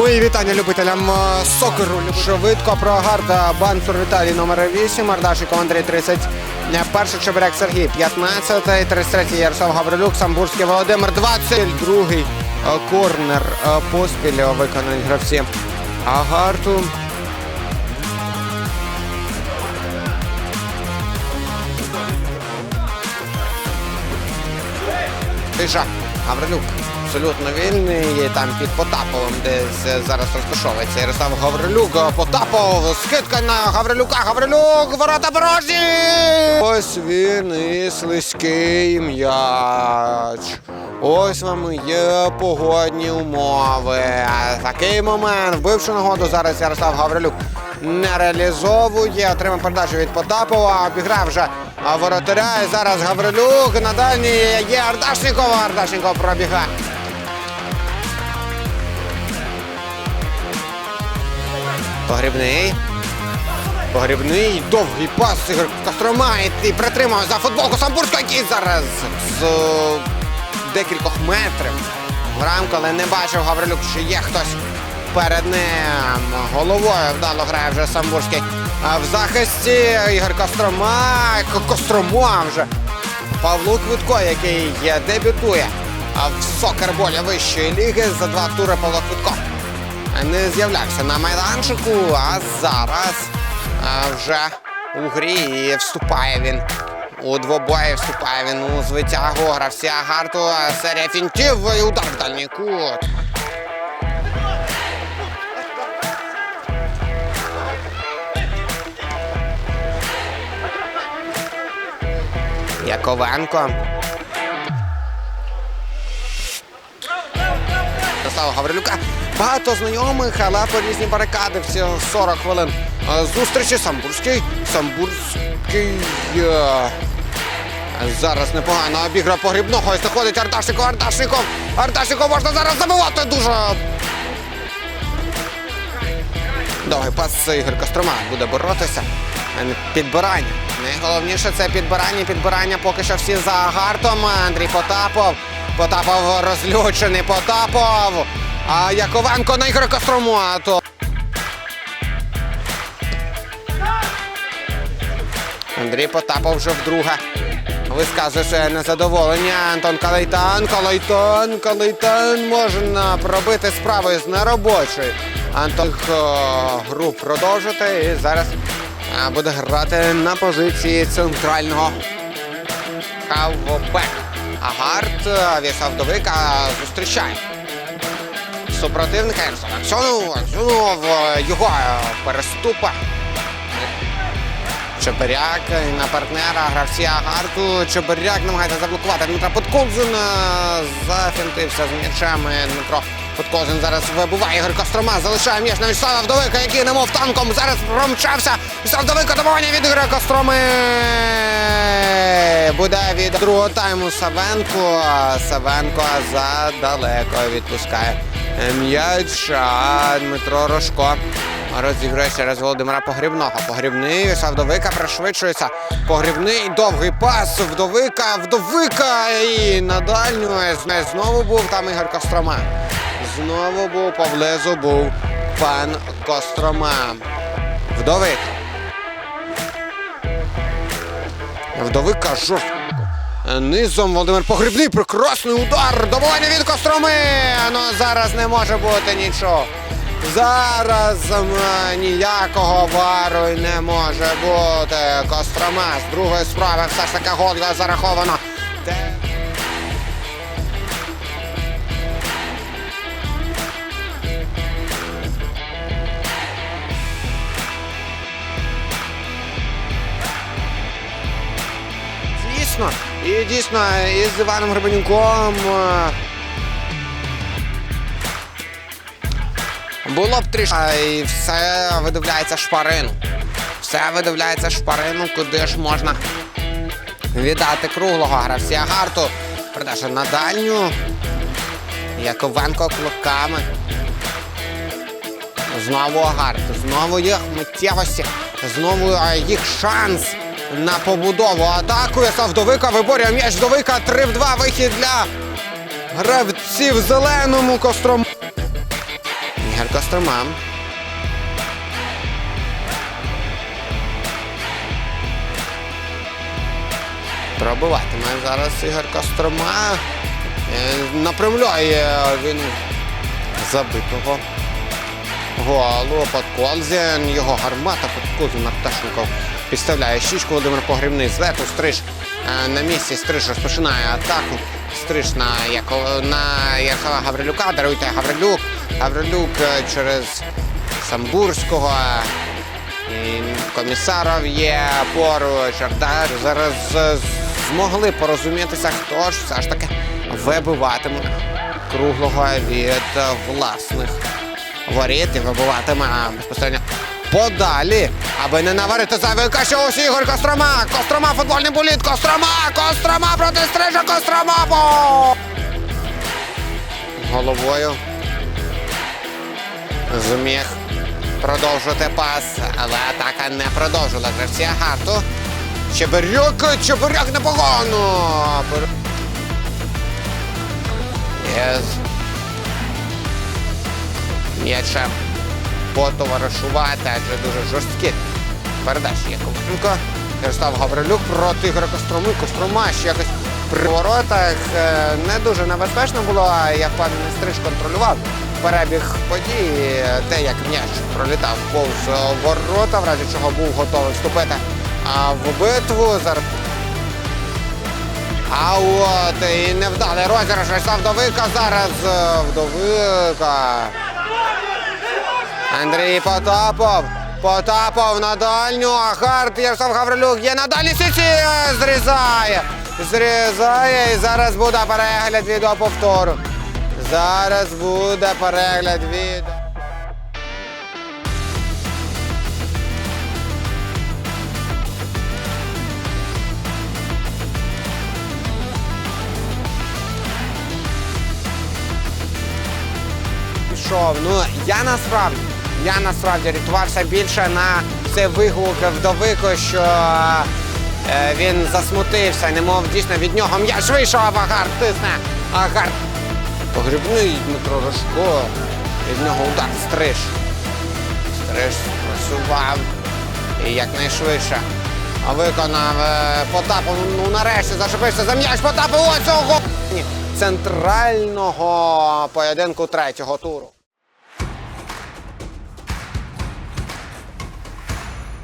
Мої вітання любителям е, сокеру. Швидко про Гарда Бансур Віталій номер 8, Ардашиков Андрій 30. е, Перший Чебурек Сергій 15, 33 Ярослав Гаврилюк, Самбурський Володимир 20. Другий е, корнер поспіль виконані гравці Агарту. Тиша Гаврилюк абсолютно вільний. Там під Потаповим десь е, зараз розташовується Ярослав Гаврилюк. Потапов, скидка на Гаврилюка. Гаврилюк, ворота порожні! Ось він і слизький м'яч. Ось вам є погодні умови. Такий момент. Вбивши нагоду зараз Ярослав Гаврилюк не реалізовує. Отримав передачу від Потапова. Обіграв вже воротаря. І зараз Гаврилюк на дальній є Ардашников. Ардашников пробігає. Погрібний. Погрібний, довгий пас Ігор Кострома і- притримав за футболку Самбурського, який зараз з е, декількох метрів. в рамку, але не бачив Гаврилюк, що є хтось перед ним. Головою вдало грає вже Самбурський. А в захисті Ігор Кострома. Кострома вже. Павло Квитко, який дебютує в сокерболі вищої ліги за два тури Павло Квитко не з'являвся на майданчику, а зараз вже у грі і вступає він. У двобої вступає він у звитягу гравця Агарту. а Серія фінтів і удар в дальній кут. Яковенко. Ярослава Гаврилюка. Багато знайомих, але по різні барикади всього 40 хвилин. Зустрічі Самбурський. Самбурський. е, Зараз непогано обігра погрібного і заходить Арташников, Арташников. Арташников можна зараз забивати дуже. Довгий пас Ігор Кострома буде боротися. Підбирання. Найголовніше це підбирання. Підбирання поки що всі за гартом. Андрій Потапов. Потапов розлючений. Потапов. А Яковенко на Ігоря то Андрій Потапов вже вдруге висказує своє незадоволення. Антон Калайтан, Калайтан, Калайтан можна пробити справи з неробочої. Антон е, гру продовжити і зараз е, буде грати на позиції центрального хавбек. Агарт е, В'ясав зустрічає супротивника Ерсон. Аксьонов. Аксьонов е, його е, переступа. Чебиряк на партнера гравці Агарту. Чебиряк намагається заблокувати Дмитра Подколзин. е, Зафінтився з м'ячами і Дмитро Подколзин зараз вибуває Ігор Кострома. Залишає м'яч на Вячеслава Вдовика, який немов танком зараз промчався. Вячеслав Вдовика добування від Ігоря Костроми. Буде від другого тайму Савенко. Савенко задалеко відпускає м'яч. А Дмитро Рожко розігрує через Володимира Погрібного. Погрібний Вдовика пришвидшується. Погрібний довгий пас. Вдовика, вдовика. І на дальню знову був там Ігор Кострома. Знову був поблизу був пан Кострома. Вдовик. Вдовика жорстко. Низом Володимир Погрібний. Прекрасний удар. Добування від Костроми. Ну зараз не може бути нічого. Зараз ніякого вару не може бути. Кострома з другої справи все ж таки гол зараховано. І дійсно із Іваном Гребенюком е, було б трішки. І все видивляється шпарину. Все видивляється шпарину, куди ж можна віддати круглого гравця гарту. Передача на дальню. Яковенко клоками. Знову Агарт, знову їх миттєвості, знову їх шанс на побудову атаку. Ясав Вдовика виборює м'яч Вдовика. 3 в 2 вихід для гравців зеленому костром. Ігор Кострома. Пробиватиме зараз Ігор Кострома. Е, Напрямляє він забитого голу Подколзін. Його гармата Подколзін Арташенков підставляє щічку. Володимир Погрібний зверху. Стриж е, на місці. Стриж розпочинає атаку. Стриж на, Яко- на Яхова Гаврилюка. Даруйте Гаврилюк. Гаврилюк е, через Самбурського. І комісаров є поруч. Ардаш зараз е, змогли порозумітися, хто ж все ж таки вибиватиме круглого від власних воріт і вибиватиме безпосередньо подалі, аби не наварити зайвої каші. Ось Ігор Кострома! Кострома, футбольний боліт! Кострома! Кострома проти стрижа Кострома! Головою зміг продовжити пас, але атака не продовжила гравці Агарту. Чебирюк, Чебирюк непогано. Пер- Єс. М'ячем потоваришувати, адже дуже жорсткі передачі Яковенко. Ярослав Гаврилюк проти Ігоря Костроми. Кострома ще якось при воротах е, не дуже небезпечно було, а я впевнений, стриж контролював перебіг подій, те, як м'яч пролітав повз ворота, в разі чого був готовий вступити в битву. Зараз а от і невдалий розіграш Ярослав Вдовика зараз е, Вдовика. Андрій Потапов. Потапов на дальню. Ахарт Ярослав Гаврилюк є на дальній сіці. Зрізає. Зрізає. І зараз буде перегляд відео повтору. Зараз буде перегляд відео. Ну я насправді, я насправді рятувався більше на цей вигук вдовику, що е, він засмутився, немов дійсно від нього м'яч вийшов, а Агарт тисне. Агарт. Погрібний Дмитро Рожко. Від нього удар стриж. Стриж просував і якнайшвидше виконав е, Потапов. Ну нарешті зачепився за м'яч Потапов. Ось цього центрального поєдинку третього туру.